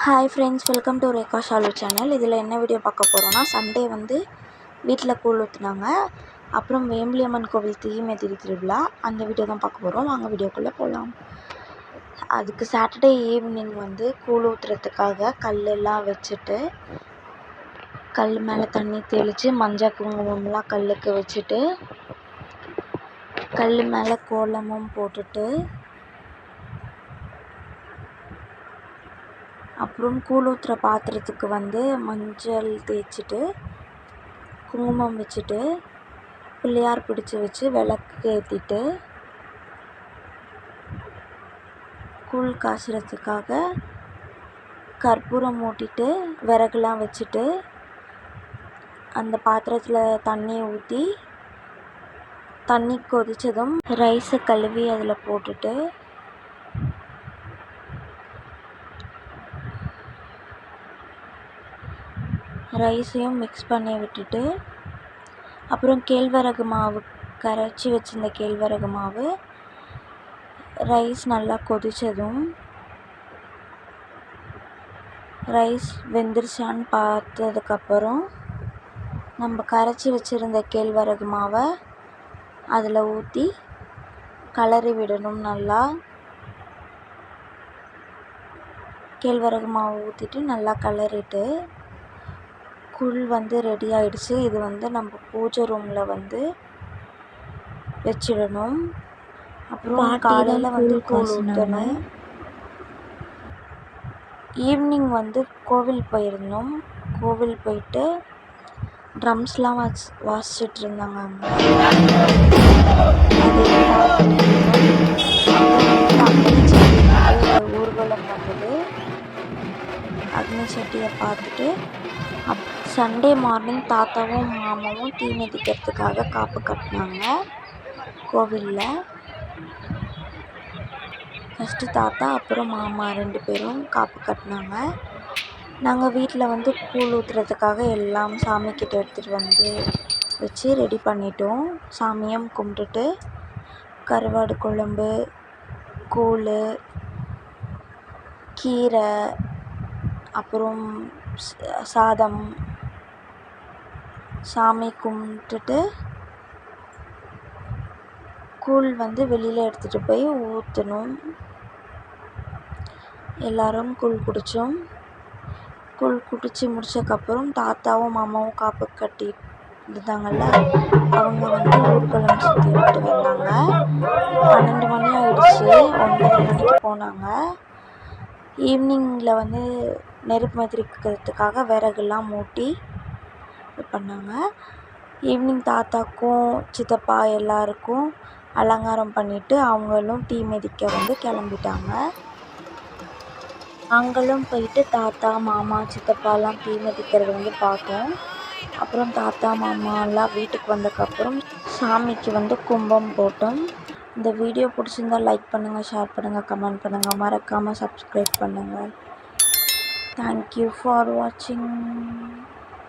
Hi friends welcome to Rekha Shalu channel இதில் என்ன video பார்க்க போகிறோன்னா சண்டே வந்து வீட்டில் கூழ் ஊற்றுனாங்க அப்புறம் வேம்பிலியம்மன் கோவில் தீமிதி திருவிழா. அந்த வீடியோ தான் பார்க்க போகிறோம் வாங்க வீடியோக்குள்ளே போகலாம் அதுக்கு சாட்டர்டே ஈவினிங் வந்து கூழ் ஊற்றுறதுக்காக கல்லெல்லாம் வச்சுட்டு கல் மேலே தண்ணி தெளித்து மஞ்சள் குங்குமம்லாம் கல்லுக்கு வச்சுட்டு கல் மேலே கோலமும் போட்டுட்டு அப்புறம் கூழ் ஊற்றுற பாத்திரத்துக்கு வந்து மஞ்சள் தேய்ச்சிட்டு குங்குமம் வச்சுட்டு பிள்ளையார் பிடிச்சி வச்சு விளக்கு ஏற்றிட்டு கூழ் காய்ச்சறதுக்காக கற்பூரம் மூட்டிட்டு விறகுலாம் வச்சுட்டு அந்த பாத்திரத்தில் தண்ணியை ஊற்றி தண்ணி கொதித்ததும் ரைஸை கழுவி அதில் போட்டுட்டு ரைஸையும் மிக்ஸ் பண்ணி விட்டுட்டு அப்புறம் கேழ்வரகு மாவு கரைச்சி வச்சிருந்த கேழ்வரகு மாவு ரைஸ் நல்லா கொதித்ததும் ரைஸ் வெந்துருச்சான்னு பார்த்ததுக்கப்புறம் நம்ம கரைச்சி வச்சுருந்த கேழ்வரகு மாவை அதில் ஊற்றி கலரி விடணும் நல்லா. கேழ்வரகு மாவு ஊற்றிட்டு நல்லா கலரிட்டு கூழ் வந்து ரெடி ஆகிடுச்சு இது வந்து நம்ம பூஜை ரூமில் வந்து வச்சிடணும். அப்புறம் காலையில் வந்து கூழ் ஊற்றணும் ஈவினிங் வந்து கோவில் போயிருந்தோம். கோவில் போயிட்டு ட்ரம்ஸ்லாம் வாசி வாசிச்சுட்டு இருந்தாங்க ஊர்வலம் வந்தது. அக்னி சட்டியை பார்த்துட்டு அப் சண்டே மார்னிங் தாத்தாவும் மாமாவும் தீ மிதிக்கிறதுக்காக காப்பு கட்டினாங்க கோவிலில். ஃபஸ்ட்டு தாத்தா அப்புறம் மாமா ரெண்டு பேரும் காப்பு கட்டினாங்க. நாங்கள் வீட்டில் வந்து கூழ் ஊற்றுறதுக்காக எல்லாம் சாமிக்கிட்ட எடுத்துகிட்டு வந்து வச்சு ரெடி பண்ணிட்டோம். சாமியும் கும்பிட்டுட்டு கருவாடு குழம்பு கூழ் கீரை அப்புறம் சாதம் சாமி கும்பிட்டுட்டு கூழ் வந்து வெளியில் எடுத்துகிட்டு போய் ஊற்றணும் எல்லோரும் கூழ் குடித்தோம் கூழ் குடித்து முடித்தக்கப்புறம் தாத்தாவும் மாமாவும் காப்பு கட்டி இருந்தாங்கள்ல அவங்க வந்து ஊர்வலம் சுற்றி விட்டு வந்தாங்க. பன்னெண்டு மணி ஆகிடுச்சி ஒன்பது மணிக்கு போனாங்க. ஈவினிங்கில் வந்து நெருப்பு மிதிக்கிறதுக்காக விறகுலாம் மூட்டி இது பண்ணாங்க. ஈவினிங் தாத்தாக்கும் சித்தப்பா எல்லாருக்கும் அலங்காரம் பண்ணிவிட்டு அவங்களும் தீ மிதிக்க வந்து கிளம்பிட்டாங்க. நாங்களும் போயிட்டு தாத்தா மாமா சித்தப்பாலாம் தீ மிதிக்கிறத வந்து பார்த்தோம். அப்புறம் தாத்தா மாமாலாம் வீட்டுக்கு வந்ததுக்கப்புறம் சாமிக்கு வந்து கும்பம் போட்டோம். இந்த வீடியோ பிடிச்சிருந்தா லைக் பண்ணுங்கள் ஷேர் பண்ணுங்கள் கமெண்ட் பண்ணுங்கள் மறக்காமல் சப்ஸ்கிரைப் பண்ணுங்கள் தேங்க்யூ ஃபார் வாட்சிங்